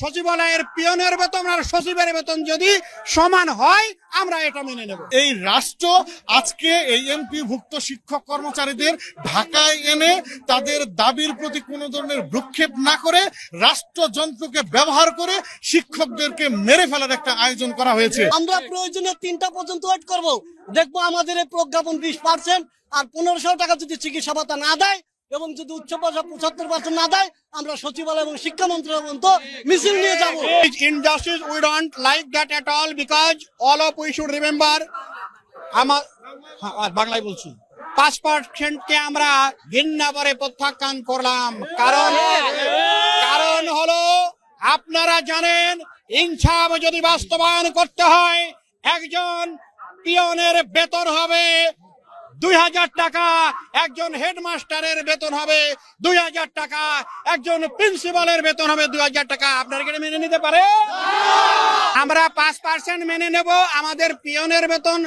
সচিবালয়ের পিয়নের বেতন আর সচিবের বেতন যদি সমান হয় আমরা এটা মেনে নেব। এই রাষ্ট্র আজকে এই এমপি ভুক্ত শিক্ষক কর্মচারীদের ঢাকায় এনে তাদের দাবির প্রতি কোনো ধরনের ভ্রুক্ষেপ না করে রাষ্ট্র রাষ্ট্রযন্ত্রকে ব্যবহার করে শিক্ষকদেরকে মেরে ফেলার একটা আয়োজন করা হয়েছে। আমরা প্রয়োজনে তিনটা পর্যন্ত ওয়েট করব। দেখব আমাদের এই প্রজ্ঞাপন বিশ পার্সেন্ট আর পনেরোশো টাকা যদি চিকিৎসা ভাতা না দেয় এবং যদি উচ্চ পয়সা পঁচাত্তর পার্সেন্ট না দেয়, আমরা সচিবালয় এবং শিক্ষা মন্ত্রণালয় পর্যন্ত মিছিল নিয়ে যাব। Injustice, we don't like that at all because all of we should remember আমার বাংলায় বলছি। পাঁচ পার্সেন্টকে আমরা ভিন্নাবারে প্রত্যাখ্যান করলাম। কারণ কারণ হলো, আপনারা জানেন, ইনসাফ যদি বাস্তবায়ন করতে হয়, একজন পিয়নের বেতন হবে। দুই হাজার টাকা একজন হেডমাস্টারের বেতন হবে, দুই হাজার টাকা একজন প্রিন্সিপালের বেতন হবে, দুই হাজার টাকা। আপনারা কি মেনে নিতে পারে আমরা পাঁচ পার্সেন্ট মেনে নেব, আমাদের পিয়নের বেতন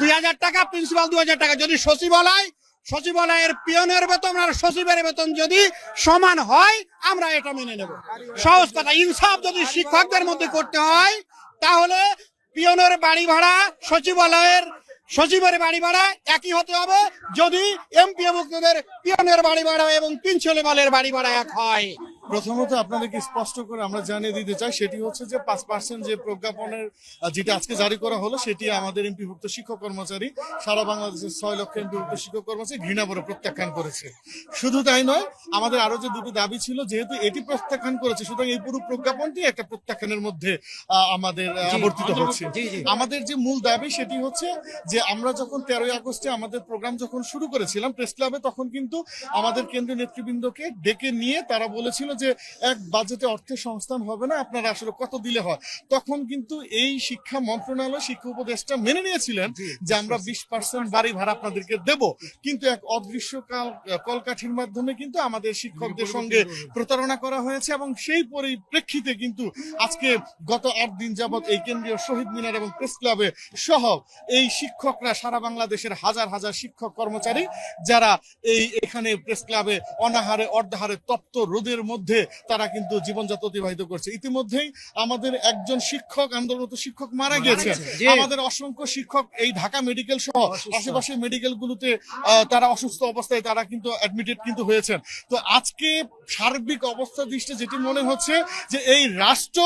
দুই হাজার টাকা, প্রিন্সিপাল দুই হাজার টাকা। যদি সচিবালয়, সচিবালয়ের পিয়নের বেতন আর সচিবের বেতন যদি সমান হয়, আমরা এটা মেনে নেব। সহজ কথা, ইনসাফ যদি শিক্ষকদের মধ্যে করতে হয়, তাহলে পিয়নের বাড়ি ভাড়া সচিবালয়ের সচিবের বাড়ি ভাড়া একই হতে হবে যদি এমপি মুক্তদের পিয়নের বাড়ি ভাড়া এবং প্রিন্সিপালের বাড়ি ভাড়া এক হয়। প্রথমত আপনাদেরকে স্পষ্ট করে আমরা জানিয়ে দিতে চাই সেটি হচ্ছে যে পাঁচ পার্সেন্ট যে প্রজ্ঞাপনের যেটা আজকে জারি করা হলো সেটি আমাদের এমপিভুক্ত শিক্ষক কর্মচারী সারা বাংলাদেশের ছয় লক্ষ এমপিভুক্ত শিক্ষক কর্মচারী ঘৃণা করে প্রত্যাখ্যান করেছে। শুধু তাই নয় আমাদের আরও যে দুটি দাবি ছিল যেহেতু এটি প্রত্যাখ্যান করেছে সুতরাং এই পুরো প্রজ্ঞাপনটি একটা প্রত্যাখ্যানের মধ্যে আমাদের আবর্তিত হচ্ছে। আমাদের যে মূল দাবি সেটি হচ্ছে যে আমরা যখন তেরোই আগস্টে আমাদের প্রোগ্রাম যখন শুরু করেছিলাম প্রেস ক্লাবে তখন কিন্তু আমাদের কেন্দ্রীয় নেতৃবৃন্দকে ডেকে নিয়ে তারা বলেছিল যে এক বাজেটে অর্থের সংস্থান হবে না আপনারা আসলে কত দিলে হয়? তখন কিন্তু এই শিক্ষা মন্ত্রণালয় শিক্ষা উপদেষ্টা মেনে নিয়েছিলেন যে আমরা বিশ পার্সেন্ট বাড়ি ভাড়া আপনাদেরকে দেব। কিন্তু এক অদৃশ্যকাল কলকাঠির মাধ্যমে কিন্তু আমাদের শিক্ষকদের সঙ্গে প্রতারণা করা হয়েছে এবং সেই পরিপ্রেক্ষিতে কিন্তু আজকে গত আট দিন যাবৎ এই কেন্দ্রীয় শহীদ মিনার এবং প্রেস ক্লাবে সহ এই শিক্ষকরা সারা বাংলাদেশের হাজার হাজার শিক্ষক কর্মচারী যারা এই এখানে প্রেস ক্লাবে অনাহারে অর্ধাহারে তপ্ত রোদের মধ্যে তারা কিন্তু জীবনযাত্রা অতিবাহিত করছে। ইতিমধ্যেই আমাদের একজন শিক্ষক আন্দোলনরত শিক্ষক মারা গিয়েছেন। আমাদের অসংখ্য শিক্ষক এই ঢাকা মেডিকেল সহ আশেপাশে মেডিকেল গুলোতে তারা অসুস্থ অবস্থায় তারা কিন্তু অ্যাডমিটেড কিন্তু হয়েছেন। তো আজকে সার্বিক অবস্থা দৃষ্টি যেটি মনে হচ্ছে যে এই রাষ্ট্র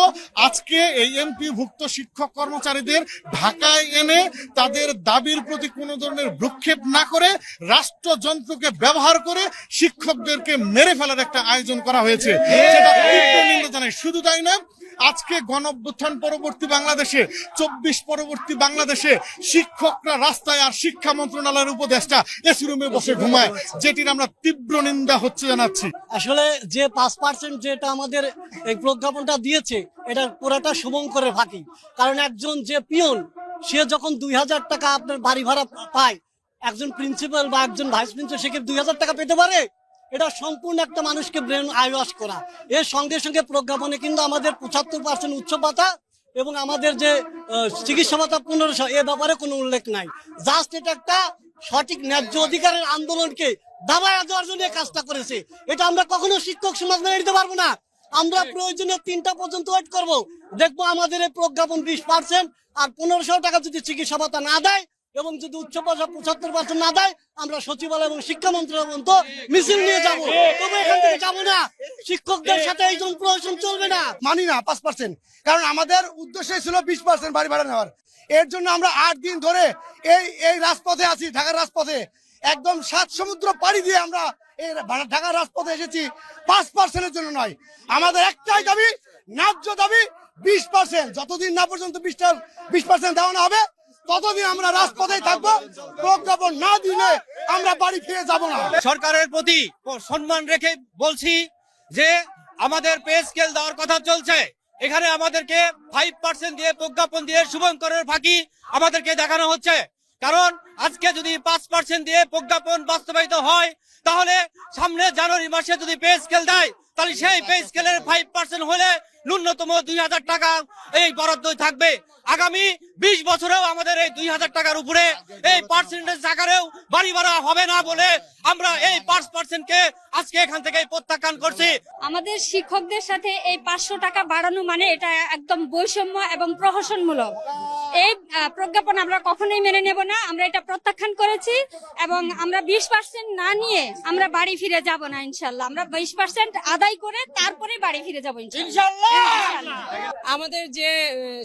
আজকে এই এমপি ভুক্ত শিক্ষক কর্মচারীদের ঢাকায় এনে তাদের দাবির প্রতি কোনো ধরনের ভ্রুক্ষেপ না করে রাষ্ট্রযন্ত্রকে ব্যবহার করে শিক্ষকদেরকে মেরে ফেলার একটা আয়োজন করা হয়েছে। যেটা তীব্র নিন্দা জানাই। শুধু তাই না আজকে গণঅভ্যুত্থান পরবর্তী বাংলাদেশে চব্বিশ পরবর্তী বাংলাদেশে শিক্ষকরা রাস্তায় আর শিক্ষা মন্ত্রণালয়ের উপদেষ্টা এসি রুমে বসে ঘুমায় যেটির আমরা তীব্র নিন্দা হচ্ছে জানাচ্ছি। আসলে যে পাঁচ পার্সেন্ট যেটা আমাদের এই প্রজ্ঞাপনটা দিয়েছে এটা পুরাটা শুভঙ্করের ফাঁকি। কারণ একজন যে পিয়ন সে যখন দুই হাজার টাকা আপনার বাড়ি ভাড়া পায় একজন প্রিন্সিপাল বা একজন ভাইস প্রিন্সিপাল সে কি দুই হাজার টাকা পেতে পারে? এটা সম্পূর্ণ একটা মানুষকে ব্রেন আইওয়াশ করা। এর সঙ্গে সঙ্গে প্রজ্ঞাপনে কিন্তু আমাদের পঁচাত্তর পার্সেন্ট উচ্চ ভাতা এবং আমাদের যে চিকিৎসা ভাতা পনেরোশো এ ব্যাপারে কোনো উল্লেখ নাই। জাস্ট এটা একটা সঠিক ন্যায্য অধিকারের আন্দোলনকে দাবায় দেওয়ার জন্য কাজটা করেছে। এটা আমরা কখনো শিক্ষক সমাজ মেনে নিতে পারব না। আমরা প্রয়োজনে তিনটা পর্যন্ত ওয়েট করব। দেখব আমাদের এই প্রজ্ঞাপন বিশ পার্সেন্ট আর পনেরোশো টাকা যদি চিকিৎসা ভাতা না দেয় এবং যদি উচ্চ পয়সা পঁচাত্তর পার্সেন্ট না দেয়, আমরা সচিবালয় এবং শিক্ষা পর্যন্ত মিছিল নিয়ে যাব। তবে এখান থেকে যাব না। শিক্ষকদের সাথে এই জন প্রশাসন চলবে না। মানি না, পাঁচ পার্সেন্ট কারণ আমাদের উদ্দেশ্য ছিল বিশ পার্সেন্ট বাড়ি ভাড়া নেওয়ার। এর জন্য আমরা আট দিন ধরে এই এই রাজপথে আছি, ঢাকার রাজপথে। একদম সাত সমুদ্র পাড়ি দিয়ে আমরা এই ঢাকার রাজপথে এসেছি। পাঁচ পার্সেন্টের জন্য নয়। আমাদের একটাই দাবি, ন্যায্য দাবি, বিশ পার্সেন্ট যতদিন না পর্যন্ত বিশটা বিশ পার্সেন্ট দেওয়া না হবে ততদিন আমরা থাকব, প্রজ্ঞাপন না দিলে আমরা বাড়ি ফিরে যাব না। সরকারের প্রতি সম্মান রেখে বলছি যে আমাদের পে স্কেল দেওয়ার কথা চলছে। এখানে আমাদেরকে ফাইভ পার্সেন্ট দিয়ে প্রজ্ঞাপন দিয়ে শুভঙ্করের ফাঁকি আমাদেরকে দেখানো হচ্ছে। কারণ আজকে যদি পাঁচ পার্সেন্ট দিয়ে প্রজ্ঞাপন বাস্তবায়িত হয়, তাহলে সামনে জানুয়ারি মাসে যদি পে স্কেল দেয়, তাহলে সেই পে স্কেলের ফাইভ পার্সেন্ট হলে ন্যূনতম দুই হাজার টাকা এই বরাদ্দ থাকবে। আগামী বিশ বছরেও আমাদের এই দুই হাজার টাকার উপরে এই পার্সেন্টেজ আকারেও বাড়ি ভাড়া হবে না বলে আমরা এই পাঁচ পার্সেন্টকে আজকে এখান থেকে প্রত্যাখ্যান করছি। আমাদের শিক্ষকদের সাথে এই পাঁচশো টাকা বাড়ানো মানে এটা একদম বৈষম্য এবং প্রহসনমূলক। এই প্রজ্ঞাপন আমরা কখনোই মেনে নেব না। আমরা এটা প্রত্যাখ্যান করেছি এবং আমরা বিশ পার্সেন্ট না নিয়ে আমরা বাড়ি ফিরে যাব না ইনশাল্লাহ। আমরা বিশ পার্সেন্ট আদায় করে তারপরে বাড়ি ফিরে যাব ইনশাল্লাহ। আমাদের যে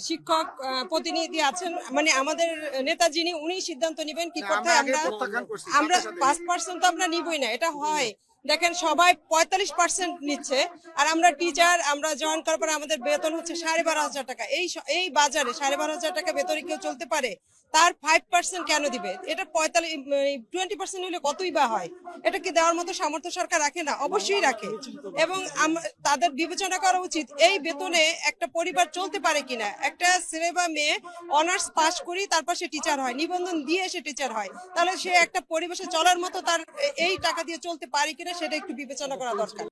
শিক্ষক আহ, প্রতিনিধি আছেন মানে আমাদের নেতা যিনি উনি সিদ্ধান্ত নেবেন কি করতে আমরা আমরা পাঁচ পার্সেন্ট তো আমরা নিবই না এটা হয়। দেখেন সবাই পঁয়তাল্লিশ পার্সেন্ট নিচ্ছে। আর আমরা টিচার আমরা জয়েন করার পর আমাদের বেতন হচ্ছে সাড়ে বারো হাজার টাকা। এই এই বাজারে সাড়ে বারো হাজার টাকা বেতনে কেউ চলতে পারে? তার ফাইভ পার্সেন্ট কেন দিবে? এটা পঁয়তাল্লিশ টোয়েন্টি পার্সেন্ট হলে কতই বা হয়? এটা কি দেওয়ার মতো সামর্থ্য সরকার রাখে না? অবশ্যই রাখে। এবং তাদের বিবেচনা করা উচিত, এই বেতনে একটা পরিবার চলতে পারে কিনা? একটা ছেলে বা মেয়ে অনার্স পাস করি, তারপর সে টিচার হয়। নিবন্ধন দিয়ে সে টিচার হয়। তাহলে সে একটা পরিবেশে চলার মতো তার এই টাকা দিয়ে চলতে পারে কিনা, সেটা একটু বিবেচনা করা দরকার।